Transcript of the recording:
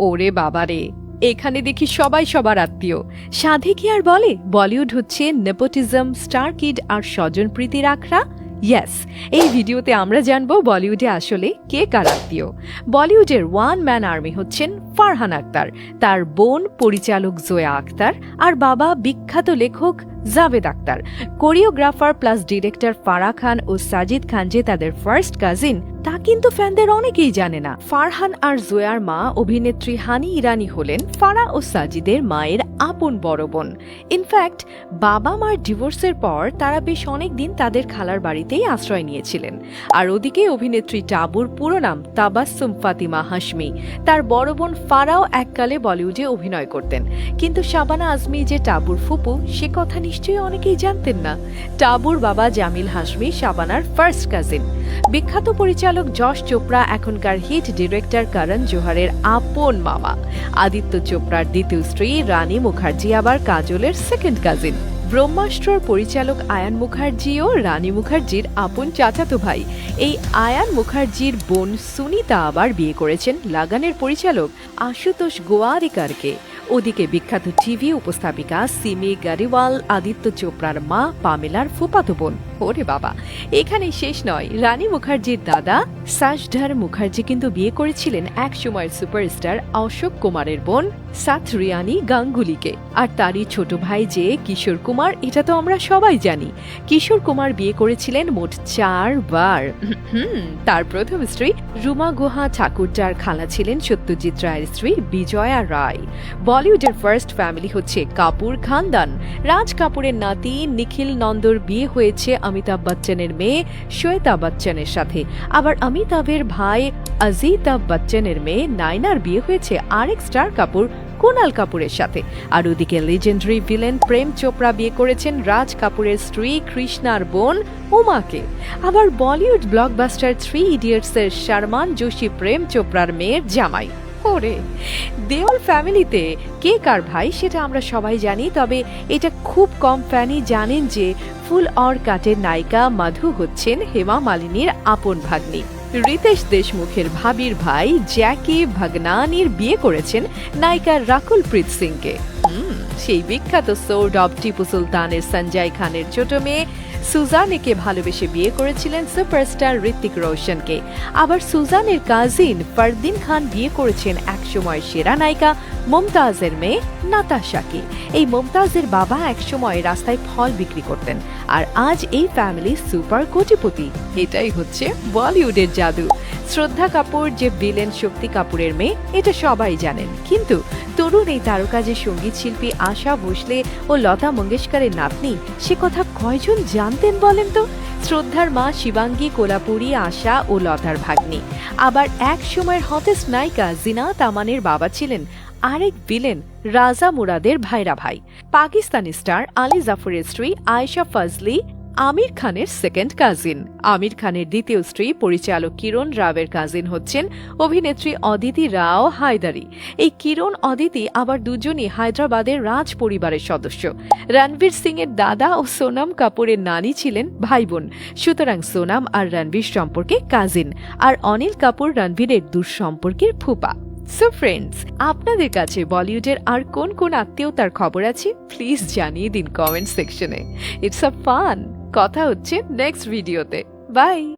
ওরে বাবারে, এখানে দেখি সবাই সবার আত্মীয়। সাধে কি আর বলে? বলিউড হচ্ছে নেপোটিজম, স্টার কিড আর স্বজন প্রীতির আখড়া? ইয়েস এই ভিডিওতে আমরা জানব বলিউডে আসলে কে কার আত্মীয়। বলিউডের ওয়ান ম্যান আর্মি হচ্ছেন ফারহান আক্তার। তার বোন পরিচালক জোয়া আক্তার আর বাবা বিখ্যাত লেখক Javed Akhtar. Choreographer plus director Farah Khan ও সাজিদ খান যে তাদের ফার্স্ট কাজিন তা কিন্তু ফ্যানদের অনেকেই জানে না। ফারহান আর জোয়ার মা অভিনেত্রী হানি ইরানি হলেন ফারা ও সাজিদের মায়ের আপন বড় বোন। ইনফ্যাক্ট বাবা মার ডিভোর্সের পর তারা বেশ অনেক দিন তাদের খালার বাড়িতেই আশ্রয় নিয়েছিলেন। আর ওদিকে অভিনেত্রী টাবুর পুরো নাম তাবাসসুম ফাতিমা হাসমি তার বড় বোন ফারাও এককালে বলিউডে অভিনয় করতেন। কিন্তু শাবানা আজমি যে টাবুর ফুপু, সে কথা নিশ্চয়ই অনেকেই জানতেন না। টাবুর বাবা জামিল হাসমি শাবানার ফার্স্ট কাজিন বিখ্যাত পরিচালক যশ চোপড়া, এখনকার হিট ডিরেক্টর করণ জোহারের আপন মামা। আদিত্য চোপড়ার দ্বিতীয় স্ত্রী রানী মুখার্জি, আবার কাজলের সেকেন্ড কাজিন ব্রহ্মাস্ত্রর পরিচালক আয়ান মুখার্জিও রানী মুখার্জির আপন চাচাতো ভাই। এই আয়ান মুখার্জির বোন সুনিতা আবার বিয়ে করেছেন লাগানের পরিচালক আশুতোষ গোয়ারিকারকে। ওদিকে বিখ্যাত টিভি উপস্থাপিকা সিমি গারিওয়াল, আদিত্য চোপড়ার মা পামেলার ফুপাতো বোন। ওরে বাবা এখানে শেষ নয়। রানী মুখার্জির দাদা সাজধার মুখার্জি কিন্তু বিয়ে করেছিলেন এক সময়ের সুপারস্টার অশোক কুমারের বোন সাথ রিয়ানি গাঙ্গুলিকে। আর তারই ছোট ভাই যে কিশোর কুমার, এটা তো আমরা সবাই জানি। কিশোর কুমার বিয়ে করেছিলেন মোট চারবার তার প্রথম স্ত্রী রুমা গুহা ঠাকুরটার খালা ছিলেন সত্যজিৎ রায়ের স্ত্রী বিজয়া রায়। বলিউডের ফার্স্ট ফ্যামিলি হচ্ছে কাপুর খানদান। রাজ কাপুরের নাতি নিখিল নন্দর বিয়ে হয়েছে অমিতাভ বচ্চনের মেয়ে শ্বেতা বচ্চনের সাথে। আবার অমিতাভের ভাই অজিতাভ বচ্চনের মেয়ে নাইনার বিয়ে হয়েছে আরেক স্টার কাপুর কুনাল কাপুরের সাথে। আর ওদিকে লিজেন্ডারি ভিলেন প্রেম চোপড়া বিয়ে করেছেন রাজ কাপুরের স্ত্রী কৃষ্ণার বোন উমাকে। আবার বলিউড ব্লকবাস্টার থ্রি ইডিয়টসের শারমান যোশী প্রেম চোপড়ার মেয়ের জামাই। ওরে, দেওয়াল ফ্যামিলিতে কে কার ভাই সেটা আমরা সবাই জানি, তবে এটা খুব কম ফ্যানই জানেন যে ফুল অর কাটের নায়িকা মাধু হচ্ছেন হেমা মালিনীর আপন ভাগ্নি। রিতেশ দেশমুখের ভাবির ভাই জ্যাকি ভাগনানির বিয়ে করেছেন নায়িকা রাকুল প্রীত সিংকে। সেই বিখ্যাত সোর্ড অব টিপু সুলতানের সঞ্জয় খানের ছোট মেয়ে সুজানেকে ভালোবেসে বিয়ে করেছিলেন সুপারস্টার ঋত্বিক রোশনকে। আবার সুজানের কাজিন ফারদিন খান বিয়ে করেছেন একসময় সেরা নায়িকা মমতাজের মেয়ে নাতাশাকে এই মমতাজের বাবা একসময় রাস্তায় ফল বিক্রি করতেন। আর আজ এই ফ্যামিলি সুপার কোটিপতি। এটাই হচ্ছে বলিউডের জাদু। শ্রদ্ধা কাপুর যে বিলেন শক্তি কাপুরের মেয়ে, এটা সবাই জানেন। কিন্তু তরুণ এই তারকা যে সংগীত শিল্পী আশা ভোসলে ও লতা মঙ্গেশকরের নাতনি, সে কথা কয়জন জানতেন বলেন তো? শ্রদ্ধার মা শিবাঙ্গী, কোলাপুরি, আশা ও লতার ভাগ্নি। আবার এক সময়ের হটেস্ট নায়িকা জিনা তামানের বাবা ছিলেন। আরেক ভিলেন রাজা মুরাদের ভাইরা ভাই। পাকিস্তানি স্টার আলী জাফরের স্ত্রী আয়েশা ফজলি, আমির খানের সেকেন্ড কাজিন আমির খানের দ্বিতীয় স্ত্রী পরিচালক কিরণ রাওয়ের কাজিন হচ্ছেন অভিনেত্রী অদিতি রাও হায়দারি। এই কিরণ, অদিতি আবার দুজনই হায়দ্রাবাদের রাজ পরিবারের সদস্য। রণবীর সিং এর দাদা ও সোনাম কাপুরের নানি ছিলেন ভাই বোন সুতরাং সোনাম আর রণবীর সম্পর্কে কাজিন আর অনিল কাপুর রণবীরের দূর সম্পর্কের ফুপা। সো ফ্রেন্ডস আপনাদের কাছে বলিউডের আর কোন কোন আত্মীয়তার খবর আছে? প্লিজ জানিয়ে দিন কমেন্ট সেকশনে ইটস আ ফান কথা হচ্ছে নেক্সট ভিডিওতে বাই